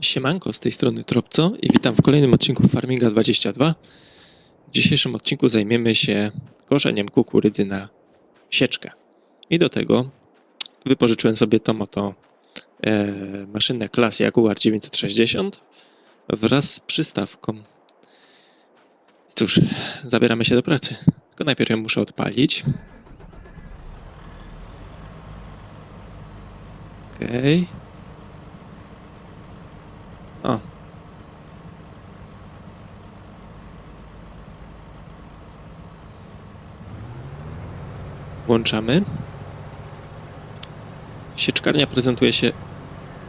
Siemanko, z tej strony Tropco i witam w kolejnym odcinku Farminga 22. W dzisiejszym odcinku zajmiemy się koszeniem kukurydzy na sieczkę. I do tego wypożyczyłem sobie tą oto e, maszynę klas Jaguar 960 wraz z przystawką. Cóż, zabieramy się do pracy. Tylko najpierw ją muszę odpalić. Okej. O. Włączamy. Sieczkarnia prezentuje się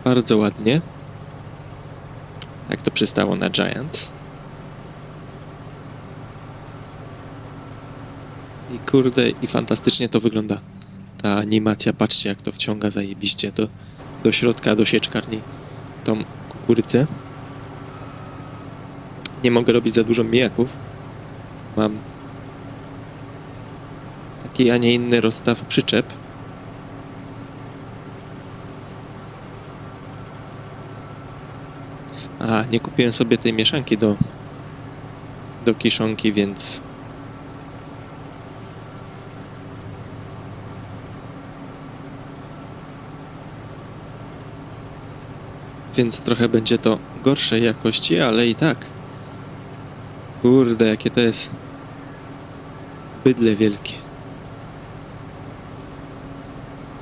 bardzo ładnie. Jak to przystało na Giants. I kurde, i fantastycznie to wygląda. Ta animacja, patrzcie jak to wciąga zajebiście do, do środka, do sieczkarni tą kukurydzę. Nie mogę robić za dużo mijaków. Mam taki, a nie inny rozstaw przyczep. A, nie kupiłem sobie tej mieszanki do, do kiszonki, więc więc trochę będzie to gorszej jakości, ale i tak. Kurde, jakie to jest bydle wielkie.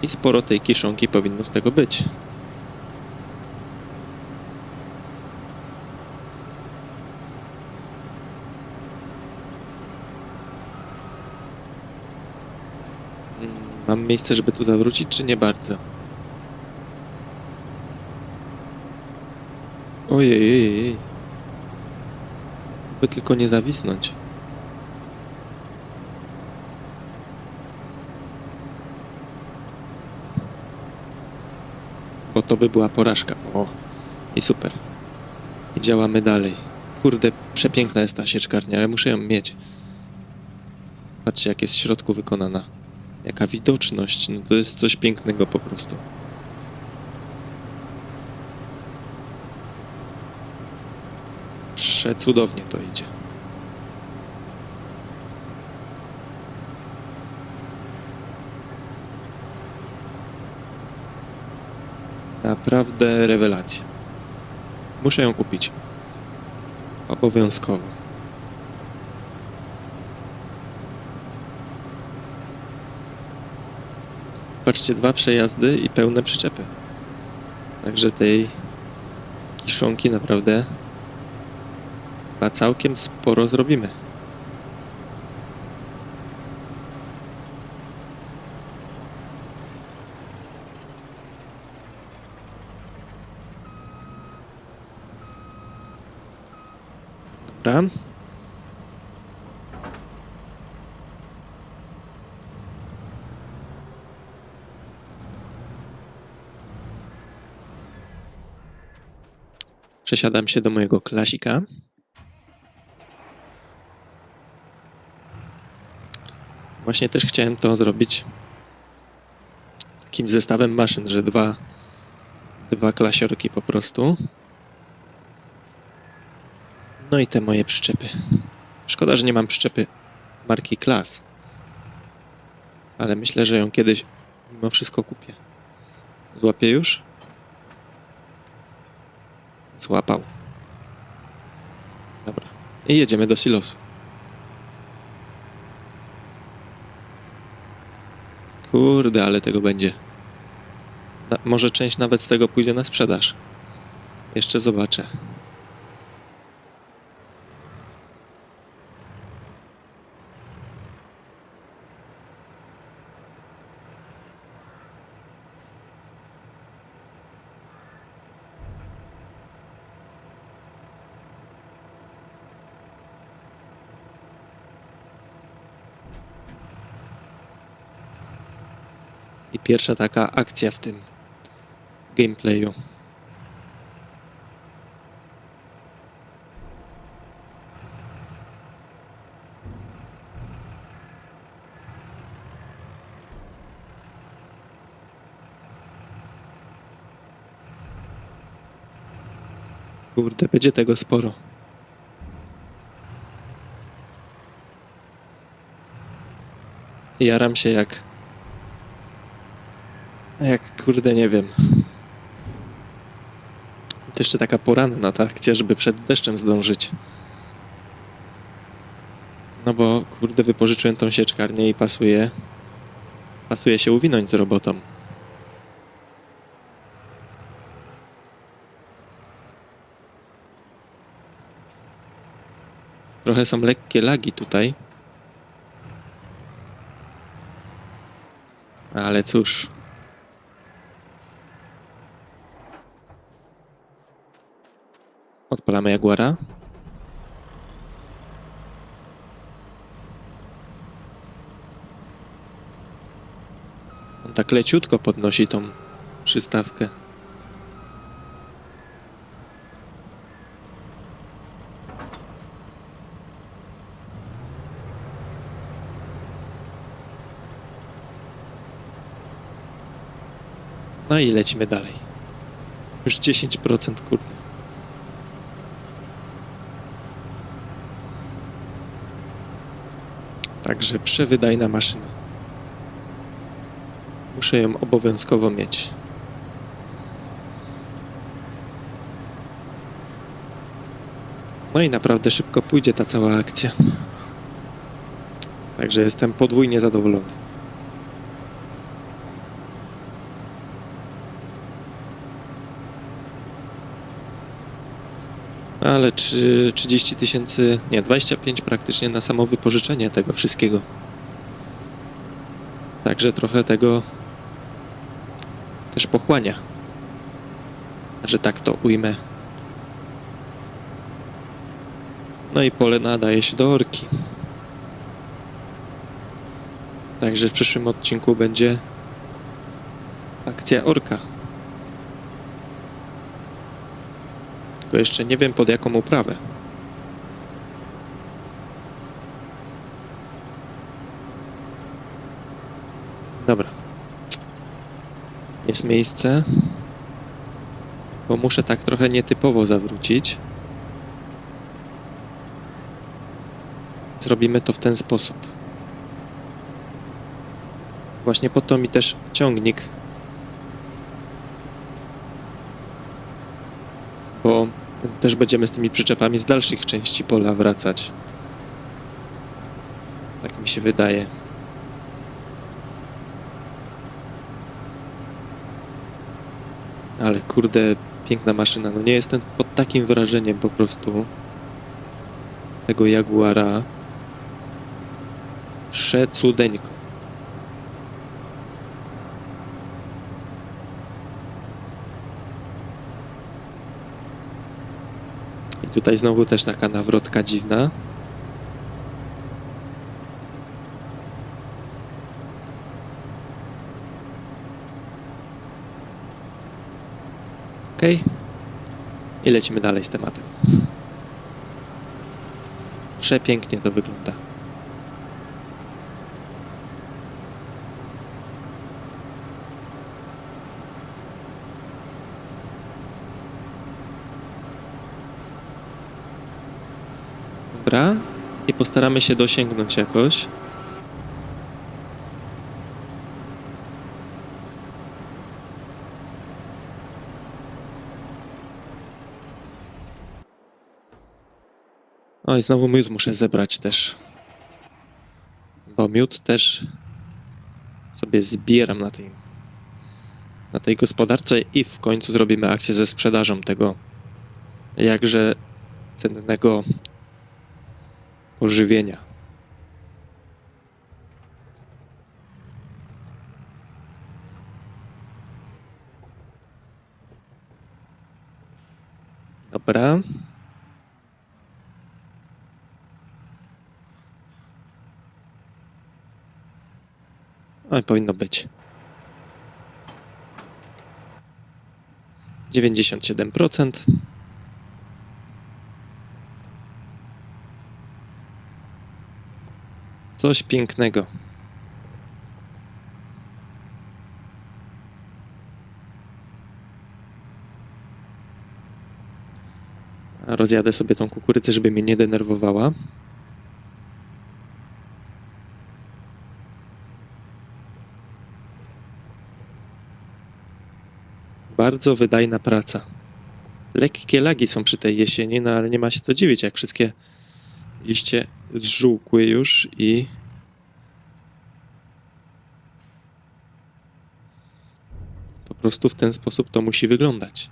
I sporo tej kiszonki powinno z tego być. Mm, Mam miejsce, żeby tu zawrócić, czy nie bardzo? Ojej, ojej, ojej. By tylko nie zawisnąć. Bo to by była porażka. O, i super. I działamy dalej. Kurde, przepiękna jest ta sieczkarnia, ja muszę ją mieć. Patrzcie, jak jest w środku wykonana. Jaka widoczność, no to jest coś pięknego po prostu. Przecudownie to idzie. Naprawdę rewelacja. Muszę ją kupić. Obowiązkowo. Patrzcie, dwa przejazdy i pełne przyczepy. Także tej kiszonki naprawdę Chyba całkiem sporo zrobimy. Dobra. Przesiadam się do mojego klasika. Właśnie też chciałem to zrobić takim zestawem maszyn, że dwa, dwa klasiorki po prostu. No i te moje przyczepy. Szkoda, że nie mam przyczepy marki Klas. Ale myślę, że ją kiedyś mimo wszystko kupię. Złapię już? Złapał. Dobra. I jedziemy do silosu. Kurde, ale tego będzie. Na, może część nawet z tego pójdzie na sprzedaż. Jeszcze zobaczę. I pierwsza taka akcja w tym gameplayu. Kurde, będzie tego sporo. Jaram się jak... Jak, kurde, nie wiem. To jeszcze taka poranna ta akcja, żeby przed deszczem zdążyć. No bo, kurde, wypożyczyłem tą sieczkarnię i pasuje... Pasuje się uwinąć z robotą. Trochę są lekkie lagi tutaj. Ale cóż. Odpalamy Jaguara. On tak leciutko podnosi tą przystawkę. No i lecimy dalej. Już 10% kurde. Także przewydajna maszyna. Muszę ją obowiązkowo mieć. No i naprawdę szybko pójdzie ta cała akcja. Także jestem podwójnie zadowolony. Ale czy 30 tysięcy, nie, 25 praktycznie na samo wypożyczenie tego wszystkiego. Także trochę tego też pochłania. Że tak to ujmę. No i pole nadaje się do orki. Także w przyszłym odcinku będzie akcja orka. Tylko jeszcze nie wiem pod jaką uprawę. Dobra. Jest miejsce. Bo muszę tak trochę nietypowo zawrócić. Zrobimy to w ten sposób. Właśnie po to mi też ciągnik bo też będziemy z tymi przyczepami z dalszych części pola wracać. Tak mi się wydaje. Ale kurde, piękna maszyna. No nie jestem pod takim wrażeniem po prostu tego Jaguara. Przecudeńko. I tutaj znowu też taka nawrotka dziwna. Ok. I lecimy dalej z tematem. Przepięknie to wygląda. Dobra. I postaramy się dosięgnąć jakoś. O, i znowu miód muszę zebrać też. Bo miód też sobie zbieram na tej, na tej gospodarce i w końcu zrobimy akcję ze sprzedażą tego jakże cennego pożywienia. Dobra. Powinno być. 97%. Coś pięknego. Rozjadę sobie tą kukurydzę, żeby mnie nie denerwowała. Bardzo wydajna praca. Lekkie lagi są przy tej jesieni, no ale nie ma się co dziwić, jak wszystkie liście zżółkły już i po prostu w ten sposób to musi wyglądać.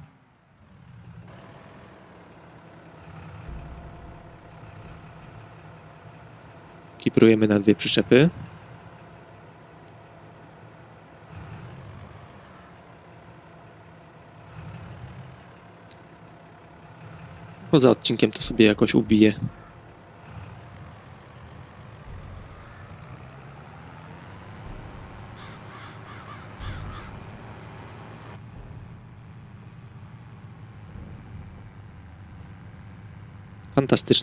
Kiprujemy na dwie przyczepy. Poza odcinkiem to sobie jakoś ubiję.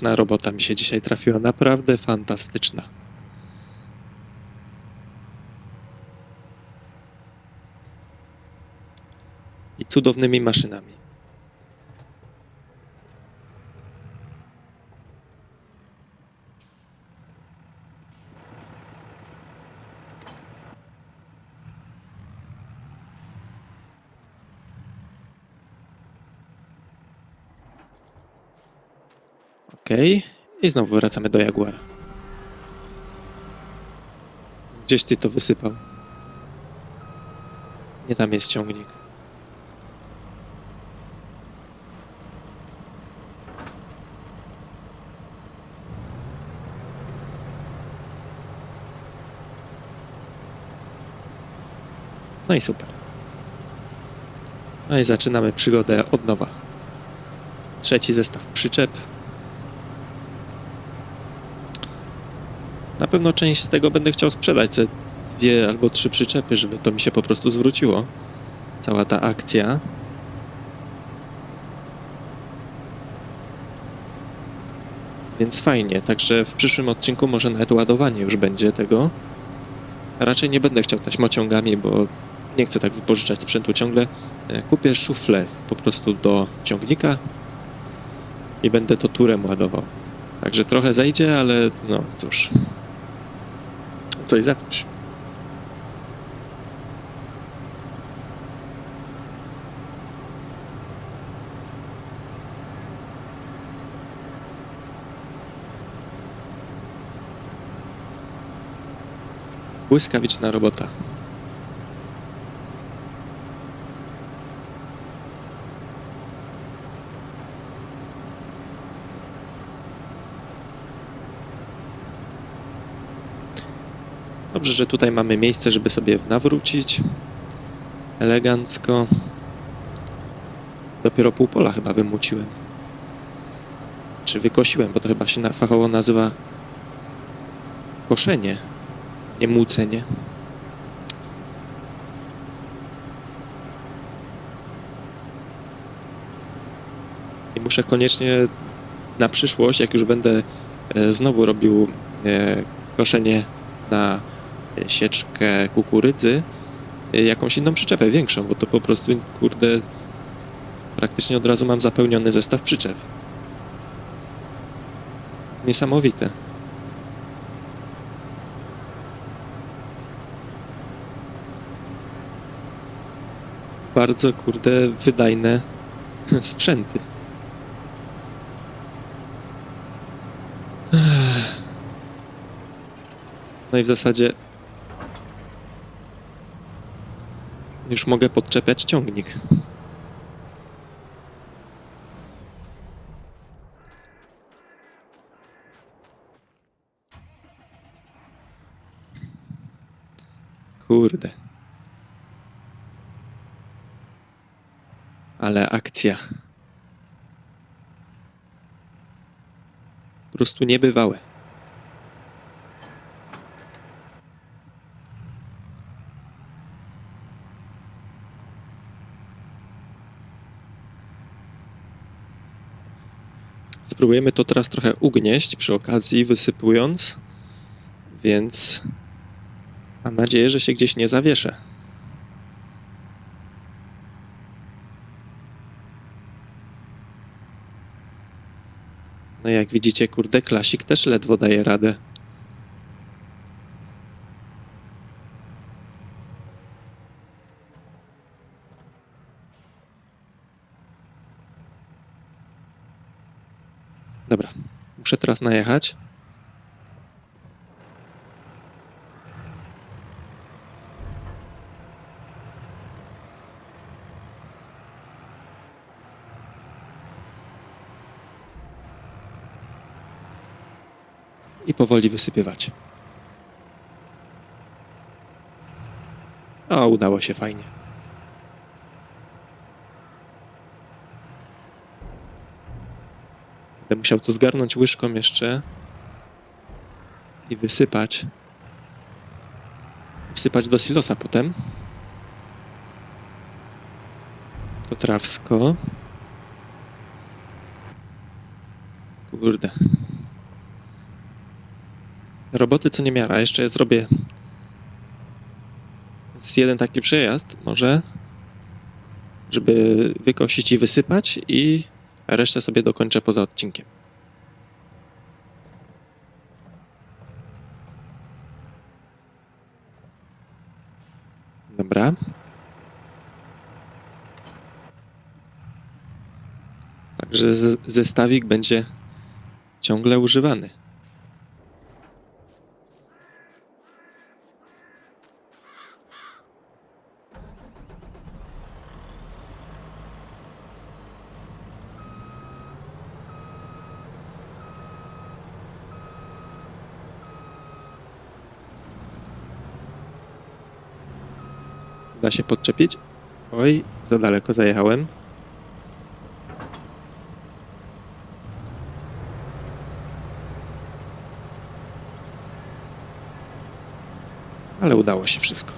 Fantastyczna robota mi się dzisiaj trafiła, naprawdę fantastyczna. I cudownymi maszynami. Okej. I znowu wracamy do Jaguara. Gdzieś ty to wysypał. Nie tam jest ciągnik. No i super. No i zaczynamy przygodę od nowa. Trzeci zestaw przyczep. Na pewno część z tego będę chciał sprzedać, te dwie albo trzy przyczepy, żeby to mi się po prostu zwróciło. Cała ta akcja. Więc fajnie, także w przyszłym odcinku może nawet ładowanie już będzie tego. Raczej nie będę chciał taśmociągami, bo nie chcę tak wypożyczać sprzętu ciągle. E, Kupię szuflę po prostu do ciągnika i będę to turem ładował. Także trochę zejdzie, ale no cóż. Coś za coś. Błyskawiczna robota. Dobrze, że tutaj mamy miejsce, żeby sobie nawrócić. Elegancko. Dopiero pół pola chyba wymuciłem. Czy wykosiłem, bo to chyba się fachowo nazywa koszenie, nie mucenie. I muszę koniecznie na przyszłość, jak już będę e, znowu robił e, koszenie na sieczkę kukurydzy, e, jakąś inną przyczepę, większą, bo to po prostu, kurde, praktycznie od razu mam zapełniony zestaw przyczep. Niesamowite. Bardzo, kurde, wydajne sprzęty. No i w zasadzie już mogę podczepiać ciągnik. Kurde. Ale akcja. Po prostu niebywałe. Spróbujemy to teraz trochę ugnieść przy okazji, wysypując, więc mam nadzieję, że się gdzieś nie zawieszę. No jak widzicie, kurde, klasik też ledwo daje radę. Dobra, muszę teraz najechać. i powoli wysypywać. O, udało się fajnie. Będę musiał to zgarnąć łyżką jeszcze i wysypać. Wsypać do silosa potem. To trawsko. Kurde. Roboty co nie miara. Jeszcze zrobię z jeden taki przejazd może, żeby wykosić i wysypać i resztę sobie dokończę poza odcinkiem. Dobra. Także zestawik będzie ciągle używany. Da się podczepić? Oj, za daleko zajechałem. Ale udało się wszystko.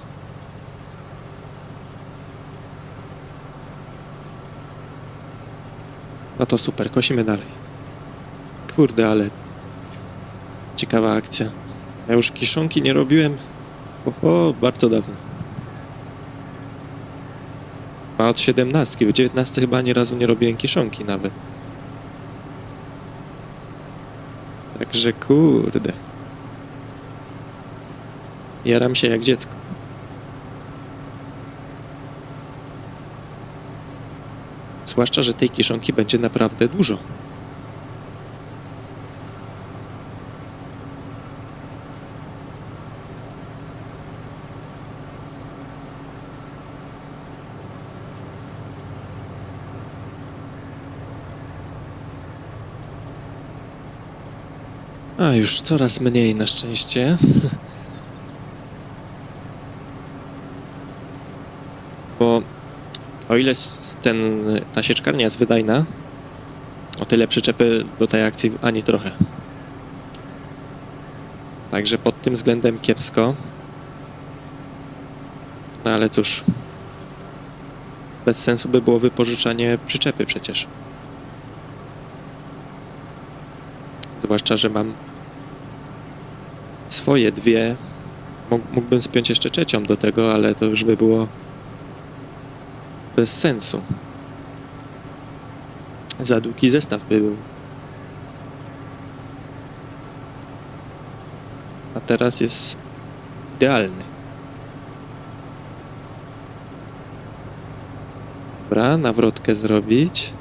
No to super, kosimy dalej. Kurde, ale ciekawa akcja. Ja już kiszonki nie robiłem. Oho, bardzo dawno. A od 17, w 19 chyba ani razu nie robiłem kiszonki nawet. Także kurde. Jaram się jak dziecko. Zwłaszcza, że tej kiszonki będzie naprawdę dużo. A już coraz mniej na szczęście. Bo o ile ten, ta sieczkarnia jest wydajna, o tyle przyczepy do tej akcji ani trochę. Także pod tym względem kiepsko. No ale cóż. Bez sensu by było wypożyczanie przyczepy przecież. Zwłaszcza, że mam swoje dwie. Mógł- Mógłbym spiąć jeszcze trzecią do tego, ale to już by było bez sensu. Za długi zestaw by był. A teraz jest idealny. Dobra, nawrotkę zrobić.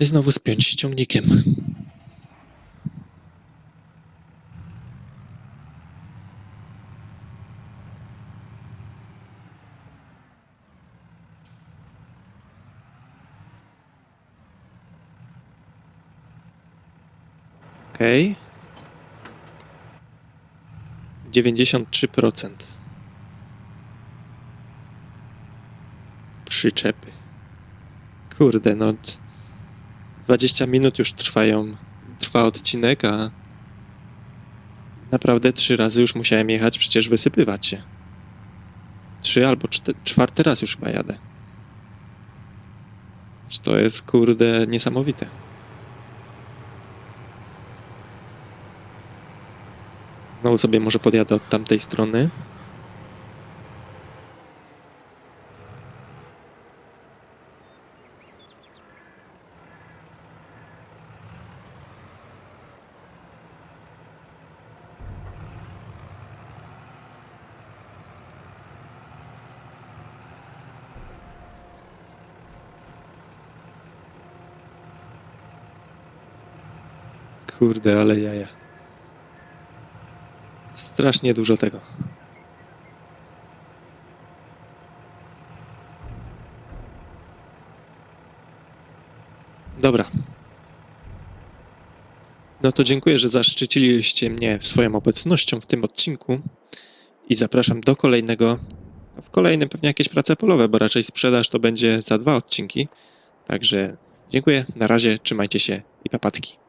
I znowu spiąć ściągnikiem. Okej. 93%. Przyczepy. Kurde, no. t- 20 minut już trwają, trwa odcinek, a naprawdę trzy razy już musiałem jechać, przecież wysypywać się. Trzy albo czte, czwarty raz już chyba jadę. To jest kurde niesamowite. Znowu sobie może podjadę od tamtej strony. Kurde, ale jaja. Strasznie dużo tego. Dobra. No to dziękuję, że zaszczyciliście mnie swoją obecnością w tym odcinku i zapraszam do kolejnego. W kolejnym pewnie jakieś prace polowe, bo raczej sprzedaż to będzie za dwa odcinki. Także dziękuję, na razie, trzymajcie się i papatki.